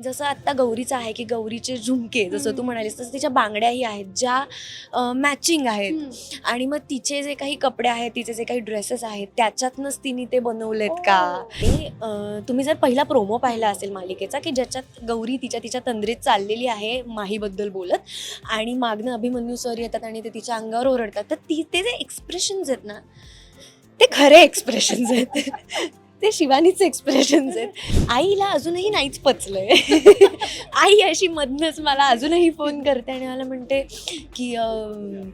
जसं आत्ता गौरीचं आहे की गौरीचे झुमके जसं तू म्हणालीस तसं तिच्या बांगड्याही आहेत ज्या मॅचिंग आहेत. आणि मग तिचे जे काही कपडे आहेत तिचे जे काही ड्रेसेस आहेत त्याच्यातनंच तिने ते बनवलेत का? अं, तुम्ही जर पहिला प्रोमो पाहिला असेल मालिकेचा की ज्याच्यात गौरी तिच्या तिच्या तंद्रीत चाललेली आहे माहीबद्दल बोलत आणि मागणं अभिमन्यू सर येतात आणि ते तिच्या अंगावर ओरडतात तर ती ते जे एक्सप्रेशन्स आहेत ना ते खरे एक्सप्रेशन्स आहेत. ते शिवानीचे एक्सप्रेशन्स आहेत. आईला अजूनही नाहीच पचलंय. आई अशी मधनच मला अजूनही फोन करते आणि मला म्हणते की अं,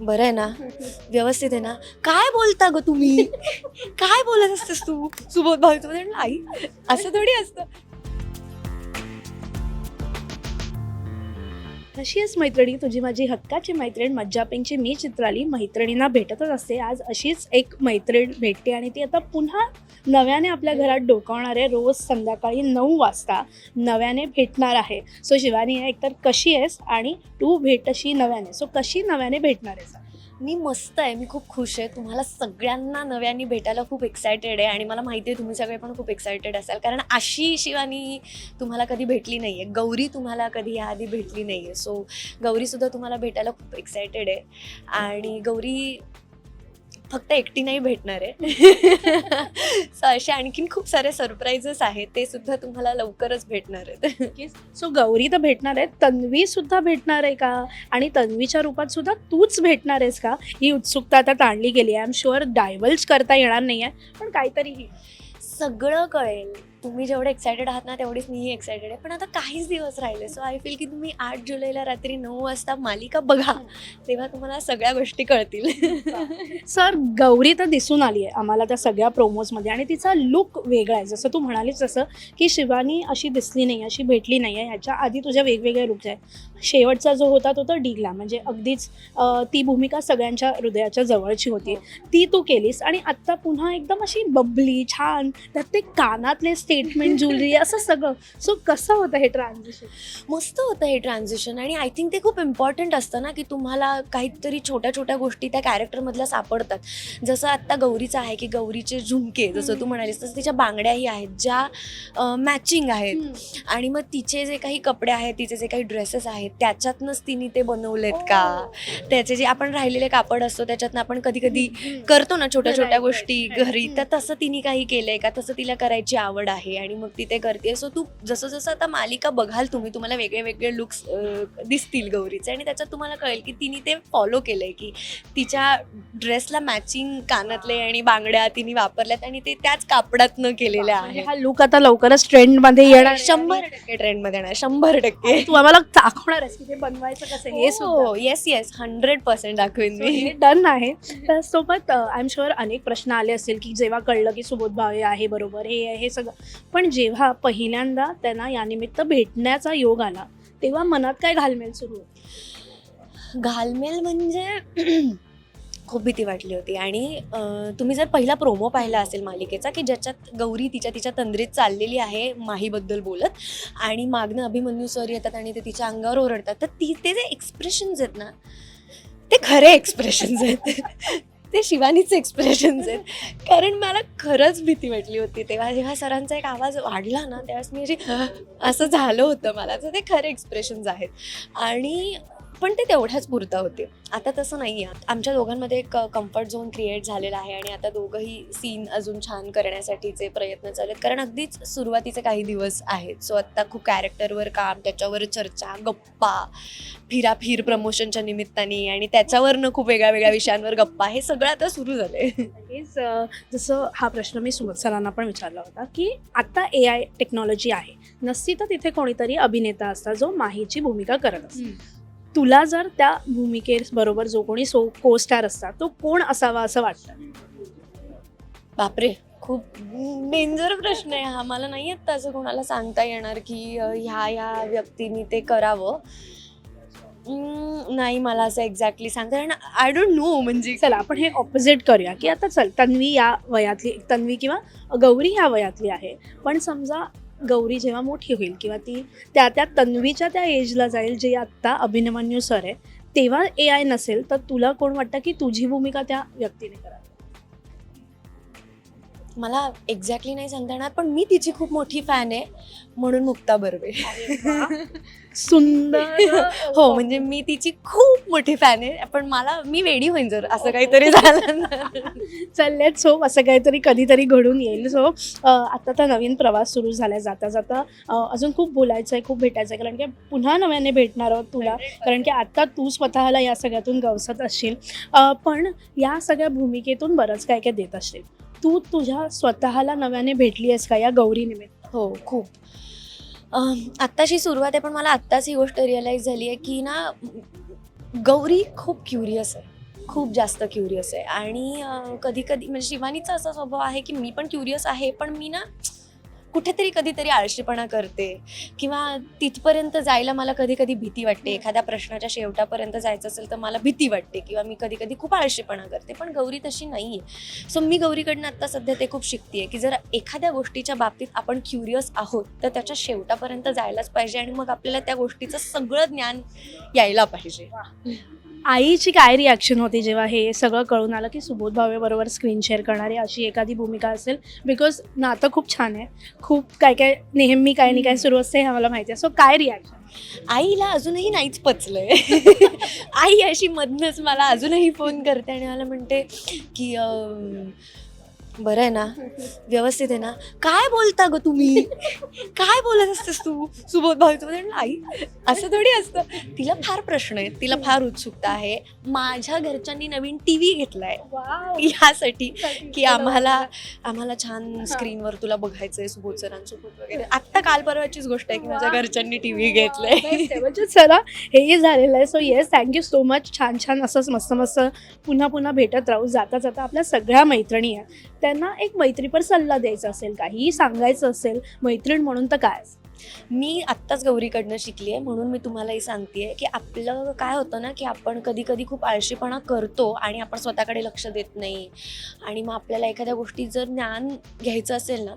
बरं आहे ना व्यवस्थित आहे ना. काय बोलता ग तुम्ही? काय बोलत असतेस तू? सुबोध भाऊ तू म्हटलं, आई असं थोडी असतं. कशी आहेस मैत्रिणी? तुझी माझी हक्काची मैत्रीण मज्जापिंगची मी चित्राली मैत्रिणींना भेटतच असते. आज अशीच एक मैत्रीण भेटते आणि ती आता पुन्हा नव्याने आपल्या घरात डोकावणार आहे रोज संध्याकाळी नऊ वाजता नव्याने भेटणार आहे. सो शिवानी आहे एकतर कशी आहेस आणि तू भेटशी नव्याने? सो कशी नव्याने भेटणार आहेस? मी मस्त आहे. मी खूप खुश आहे. तुम्हाला सगळ्यांना नव्याने भेटायला खूप एक्सायटेड आहे आणि मला माहिती आहे तुम्ही सगळे पण खूप एक्सायटेड असाल. कारण अशी शिवानी तुम्हाला कधी भेटली नाही आहे गौरी तुम्हाला कधी याआधी भेटली नाही आहे सो गौरीसुद्धा तुम्हाला भेटायला खूप एक्सायटेड आहे. आणि गौरी फक्त एकटी नाही भेटणार आहे. सो असे आणखीन खूप सारे सरप्राईजेस आहेत. ते सुद्धा तुम्हाला लवकरच भेटणार आहेत. सो गौरी तर भेटणार आहे तन्वी सुद्धा भेटणार आहे का? आणि तन्वीच्या रूपात सुद्धा तूच भेटणार आहेस का? ही उत्सुकता आता ताणली गेली आहे. आय एम शुअर डायव्हल्ज करता येणार नाही आहे पण काहीतरी सगळं कळेल. तुम्ही जेवढे एक्सायटेड आहात ना तेवढीच मीही एक्सायटेड आहे. पण आता काहीच दिवस राहिले. सो आय फील की तुम्ही आठ जुलैला रात्री नऊ वाजता मालिका बघा. तेव्हा तुम्हाला सगळ्या गोष्टी कळतील. सर गौरी तर दिसून आली आहे आम्हाला त्या सगळ्या प्रोमोजमध्ये आणि तिचा लुक वेगळा आहे. जसं तू म्हणालीस तसं की शिवानी अशी दिसली नाही अशी भेटली नाही आहे ह्याच्या आधी तुझ्या वेगवेगळ्या लुक्स आहेत. शेवटचा जो होता तो तर डीगला म्हणजे अगदीच ती भूमिका सगळ्यांच्या हृदयाच्या जवळची होती. ती तू केलीस आणि आत्ता पुन्हा एकदम अशी बबली छान त्यात ते कानातले स्टेटमेंट ज्वेलरी असं सगळं. सो कसं होतं हे ट्रान्झिशन मस्त होतं हे ट्रान्झिशन आणि आय थिंक ते खूप इम्पॉर्टंट असतं ना की तुम्हाला काहीतरी छोट्या छोट्या गोष्टी त्या कॅरेक्टरमधल्या सापडतात. जसं आत्ता गौरीचं आहे की गौरीचे झुमके जसं तू म्हणालीस तसं तिच्या बांगड्याही आहेत ज्या मॅचिंग आहेत. आणि मग तिचे जे काही कपडे आहेत तिचे जे काही ड्रेसेस आहेत त्याच्यातनंच तिने ते बनवलेत का? त्याचे जे आपण राहिलेले कापड असतो त्याच्यातनं आपण कधी कधी करतो ना छोट्या छोट्या गोष्टी. घरी तर तसं तिने काही केलंय का? तसं तिला करायची आवड आहे आणि मग ती ते करते सो तू जसं जसं आता मालिका बघाल तुम्ही तुम्हाला वेगळे वेगळे लुक्स दिसतील गौरीचे आणि त्याच्यात तुम्हाला कळेल की तिने ते फॉलो केलंय की तिच्या ड्रेसला मॅचिंग कानातले आणि बांगड्या तिने वापरल्यात आणि ते त्याच कापडातनं केलेल्या आहेत. हा लुक आता लवकरच ट्रेंडमध्ये येणार शंभर टक्के ट्रेंडमध्ये येणार शंभर टक्के. तू आम्हाला दाखवणार की ते बनवायचं कसं हे सुद्धा. हो येस येस हंड्रेड पर्सेंट दाखवेन So, मी. हे डन आहे. तर सोबत आय एम शुअर अनेक प्रश्न आले असतील की जेव्हा कळलं की सुबोध भावे आहे बरोबर हे आहे, हे सगळं. पण जेव्हा पहिल्यांदा त्यांना यानिमित्त भेटण्याचा योग आला तेव्हा मनात काय घालमेल सुरू? होती घालमेल म्हणजे खूप भीती वाटली होती. आणि तुम्ही जर पहिला प्रोमो पाहिला असेल मालिकेचा की ज्याच्यात गौरी तिच्या तिच्या तंद्रीत चाललेली आहे माहीबद्दल बोलत आणि मागणं अभिमन्यू सर येतात आणि ते तिच्या अंगावर ओरडतात तर ती ते जे एक्सप्रेशन्स आहेत ना ते खरे एक्सप्रेशन्स आहेत. ते शिवानीचे एक्सप्रेशन्स आहेत. कारण मला खरंच भीती वाटली होती. तेव्हा जेव्हा सरांचा एक आवाज वाढला ना त्यावेळेस मी अशी असं झालं होतं मला. तर ते खरे एक्सप्रेशन्स आहेत. आणि पण ते तेवढ्याच पुरता होते. आता तसं नाही आहे आमच्या दोघांमध्ये एक कम्फर्ट झोन क्रिएट झालेला आहे आणि आता दोघंही सीन अजून छान करण्यासाठीचे प्रयत्न चालू आहेत कारण अगदीच सुरुवातीचे काही दिवस आहेत. सो आत्ता खूप कॅरेक्टरवर काम त्याच्यावर चर्चा गप्पा फिराफिर प्रमोशनच्या निमित्ताने आणि त्याच्यावरनं खूप वेगळ्या वेगळ्या विषयांवर गप्पा हे सगळं आता सुरू झालंय. हेच अं, जसं हा प्रश्न मी सुबोध सरांना पण विचारला होता की आता ए आय टेक्नॉलॉजी आहे. नसती तर तिथे कोणीतरी अभिनेता असता जो माहीची भूमिका करत असतो. तुला जर त्या भूमिकेबरोबर जो कोणी सो को स्टार असता तो कोण असावा असं वाटतं? बापरे खूप डेंजर प्रश्न आहे हा. मला नाही आता असं कोणाला सांगता येणार की ह्या ह्या व्यक्तीने ते करावं. नाही मला असं एक्झॅक्टली सांगता येणार. आय डोंट नो म्हणजे चला आपण हे ऑपोजिट करूया की आता चल तन्वी या वयातली तन्वी किंवा गौरी या वयातली आहे. पण समजा गौरी जेव्हा मोठी होईल किंवा ती त्या त्या तन्वीच्या त्या एजला जाईल जे आत्ता अभिनमन्यू सर आहे तेव्हा ए आय नसेल तर तुला कोण वाटतं की तुझी भूमिका त्या व्यक्तीने करा मला एक्झॅक्टली नाही सांगता येणार पण मी तिची खूप मोठी फॅन आहे म्हणून मुक्ता बर्वे. सुंदर. हो म्हणजे मी तिची खूप मोठी फॅन आहे पण मला मी वेडी होईन जर असं काहीतरी झालं ना. चाललेत सो असं काहीतरी कधीतरी घडून येईल. सो आता तर नवीन प्रवास सुरू झालाय जाता जाता. अजून खूप बोलायचं आहे खूप भेटायचं आहे कारण की पुन्हा नव्याने भेटणार आहोत तुला कारण की आता तू स्वतःला या सगळ्यातून गवसत असशील. पण या सगळ्या भूमिकेतून बरंच काय काय देत असशील. तू तुझ्या स्वतःला नव्याने भेटली आहेस का या गौरी निमित्त? हो खूप. आत्ताशी सुरुवात आहे पण मला आत्ताच ही गोष्ट रिअलाईज झाली आहे की ना गौरी खूप क्युरियस आहे. खूप जास्त क्युरियस आहे. आणि कधी कधी म्हणजे शिवानीचा असा स्वभाव आहे की मी पण क्युरियस आहे पण मी ना कुठेतरी कधीतरी आळशीपणा करते. किंवा तिथपर्यंत जायला मला कधी कधी भीती वाटते. एखाद्या प्रश्नाच्या शेवटापर्यंत जायचं असेल तर मला भीती वाटते. किंवा मी कधी कधी खूप आळशीपणा करते. पण गौरी तशी नाही आहे सो मी गौरीकडनं आत्ता सध्या ते खूप शिकते की जर एखाद्या गोष्टीच्या बाबतीत आपण क्युरियस आहोत तर त्याच्या शेवटापर्यंत जायलाच पाहिजे आणि मग आपल्याला त्या गोष्टीचं सगळं ज्ञान यायला पाहिजे. आईची काय रिॲक्शन होती जेव्हा हे सगळं कळून आलं की सुबोध भावेबरोबर स्क्रीन शेअर करणारी अशी एखादी भूमिका असेल? बिकॉज नातं खूप छान आहे. खूप काय काय नेहमी काय नाही काय सुरू असते हे आम्हाला माहिती आहे. सो काय रिॲक्शन आईला अजूनही नाहीच पचलंय. आई अशी मधनच मला अजूनही फोन करते आणि मला म्हणते की बरं आहे ना? व्यवस्थित आहे ना? काय बोलता ग तुम्ही? काय बोलत असतेस तू? सुबोध भाऊ तू म्हणलं, आई असं थोडी असतं. तिला फार प्रश्न आहेत. तिला फार उत्सुकता आहे. माझ्या घरच्यांनी नवीन टी व्ही घेतलाय यासाठी की आम्हाला आम्हाला छान स्क्रीनवर तुला बघायचंय सुबोध सरांसोबत वगैरे. आत्ता काल परवाचीच गोष्ट आहे की माझ्या घरच्यांनी टी व्ही घेतलाय म्हणजे चला हेही झालेलं आहे. So yes thank you so much छान छान असंच मस्त मस्त पुन्हा पुन्हा भेटत राहू. जाता जाता आपल्या सगळ्या मैत्रिणी आहे त्यांना एक मैत्रीपर सल्ला द्यायचा असेल काहीही सांगायचं असेल मैत्रीण म्हणून तर काय? मी आत्ताच गौरीकडनं शिकली आहे म्हणून मी तुम्हालाही सांगतेय की आपलं काय होतं ना की आपण कधी कधी खूप आळशीपणा करतो आणि आपण स्वतःकडे लक्ष देत नाही. आणि मग आपल्याला एखाद्या गोष्टी जर ज्ञान घ्यायचं असेल ना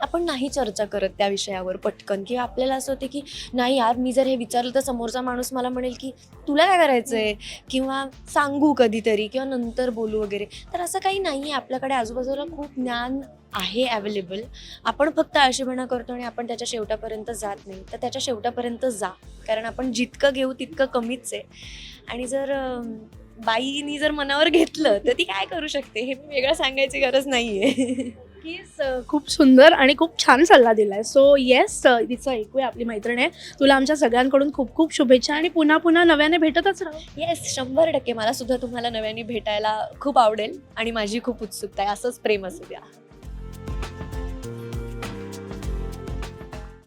आपण नाही चर्चा करत त्या विषयावर पटकन. किंवा आपल्याला असं होते की नाही यार मी जर हे विचारलं तर समोरचा माणूस मला म्हणेल की तुला काय करायचं आहे किंवा सांगू कधीतरी किंवा नंतर बोलू वगैरे. तर असं काही नाही आहे आपल्याकडे आजूबाजूला खूप ज्ञान आहे अवेलेबल आपण फक्त आळशीपणा करतो आणि आपण त्याच्या शेवटापर्यंत जात नाही. तर त्याच्या शेवटापर्यंत जा. कारण आपण जितकं घेऊ तितकं कमीच आहे. आणि जर बाईनी जर मनावर घेतलं तर ती काय करू शकते? हे मी वेगळं सांगायची गरज नाही आहे नक्कीच खूप सुंदर आणि खूप छान सल्ला दिलाय. सो येस तिचं ऐकूया आपली मैत्रीण आहे. तुला आमच्या सगळ्यांकडून खूप खूप शुभेच्छा आणि पुन्हा पुन्हा नव्याने भेटतच राहू. येस शंभर टक्के. मला सुद्धा तुम्हाला नव्याने भेटायला खूप आवडेल आणि माझी खूप उत्सुकता आहे. असंच प्रेम असू द्या.